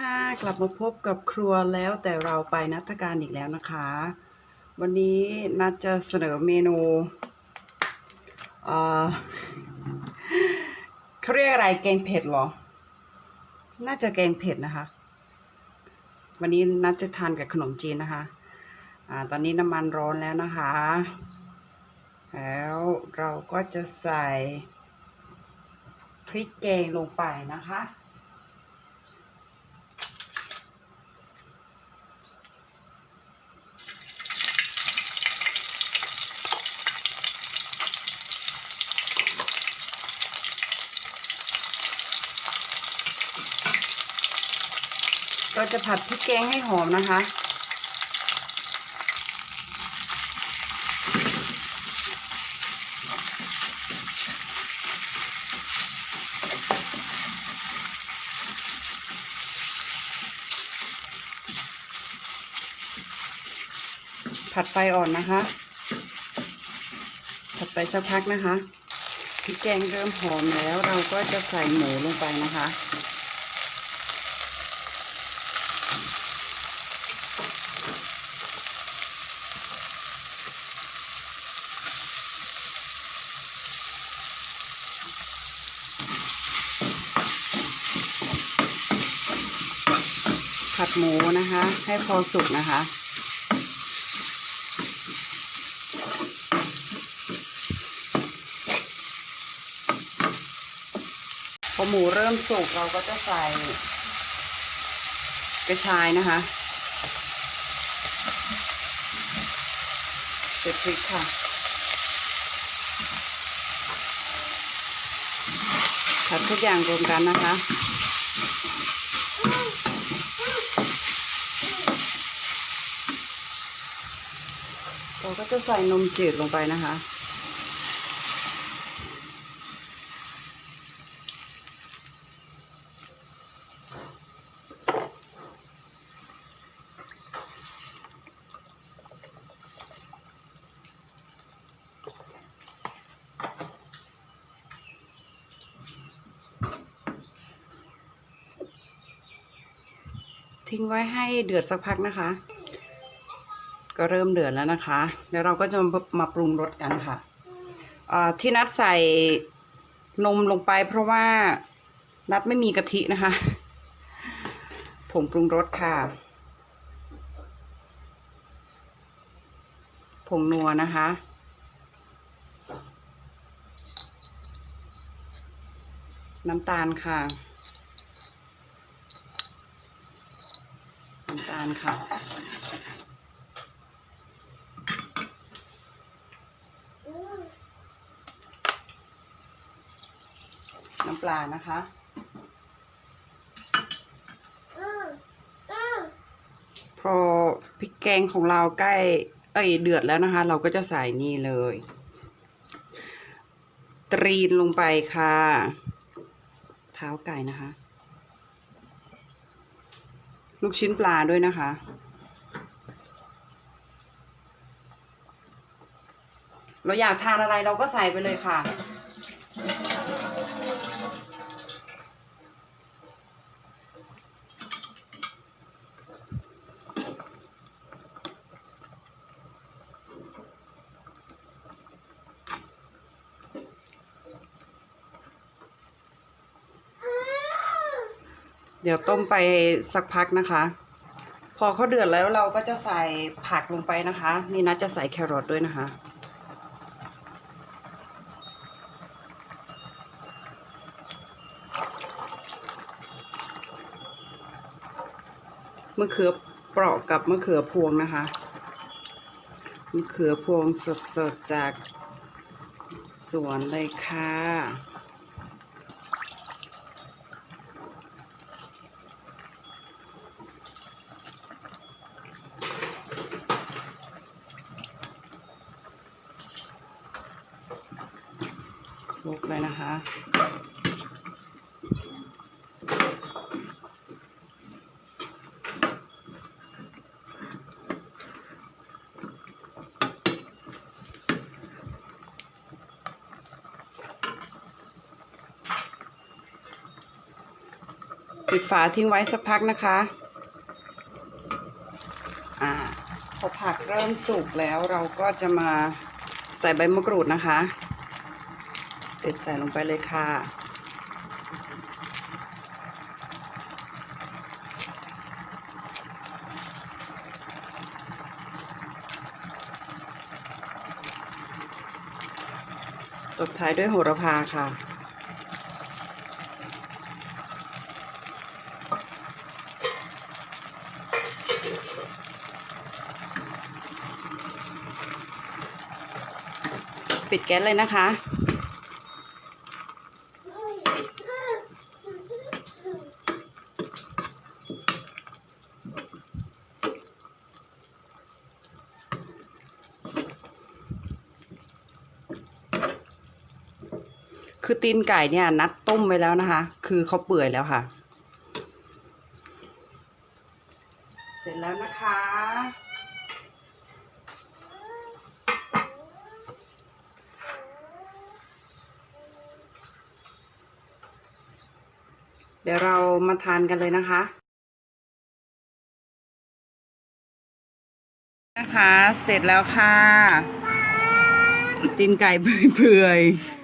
ค่ะกลับมาพบกับครัวแล้วแต่เราไปนัทการอีกแล้วนะคะ วันนี้นัดจะเสนอเมนูเอ่อเขาเรียกอะไรแกงเผ็ดหรอ น่าจะแกงเผ็ดนะคะ วันนี้นัดจะทานกับขนมจีนนะคะอ่าตอนนี้น้ำมันร้อนแล้วนะคะ แล้วเราก็จะใส่พริกแกงลงไปนะคะ เราจะผัดพริกแกงให้หอมนะคะ ผัดไฟอ่อนนะคะ ผัดไปสักพักนะคะพริกแกงเริ่มหอมแล้วเราก็จะใส่หมูลงไปนะคะ หมูนะคะ ให้พอสุกนะคะ พอหมูเริ่มสุกเราก็จะใส่กระชายนะคะเสร็จพริกค่ะผัดทุกอย่างรวมกันนะคะ เราก็จะใส่นมจืดลงไปนะคะ ทิ้งไว้ให้เดือดสักพักนะคะ ก็เริ่มเดือดแล้วนะคะแล้วเราก็จะมาปรุงรสกันค่ะที่นัดใส่นมลงไปเพราะว่านัดไม่มีกะทินะคะผงปรุงรสค่ะผงนัวนะคะ น้ำตาลค่ะ น้ำตาลค่ะ ปลานะคะพอพริกแกงของเราใกล้ เอ้ยเดือดแล้วนะคะ เราก็จะใส่นี่เลย ตรีนลงไปค่ะ เท้าไก่นะคะ ลูกชิ้นปลาด้วยนะคะเราอยากทานอะไรเราก็ใส่ไปเลยค่ะ เดี๋ยวต้มไปสักพักนะคะ พอเขาเดือดแล้วเราก็จะใส่ผักลงไปนะคะ นี่นะจะใส่แครอทด้วยนะคะ มะเขือเปราะกับมะเขือพวงนะคะ มะเขือพวงสดๆจากสวนเลยค่ะ ลุกเลยนะคะ ปิดฝาทิ้งไว้สักพักนะคะ อ่า พอผักเริ่มสุกแล้วเราก็จะมาใส่ใบมะกรูดนะคะ เด็ดใส่ลงไปเลยค่ะ ตบท้ายด้วยโหระพาค่ะปิดแก๊สเลยนะคะ คือตีนไก่เนี่ย นัดต้มไว้แล้วนะคะ คือเขาเปื่อยแล้วค่ะ เสร็จแล้วนะคะ เดี๋ยวเรามาทานกันเลยนะคะนะคะ เสร็จแล้วค่ะ ตีนไก่เปื่อยๆ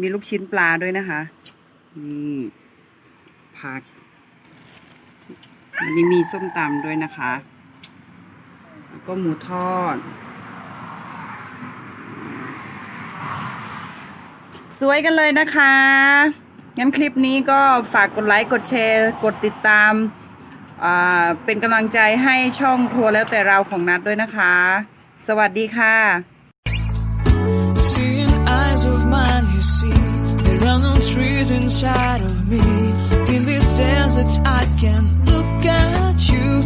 มีลูกชิ้นปลาด้วยนะคะ นี่ผักอันนี้มีส้มตำด้วยนะคะ แล้วก็หมูทอด สวยกันเลยนะคะ งั้นคลิปนี้ก็ฝากกดไลค์ กดแชร์ กดติดตามาเป็นกำลังใจให้ช่องครัวแล้วแต่เราของนัดด้วยนะคะ สวัสดีค่ะ inside of me. In this desert, I can look at you.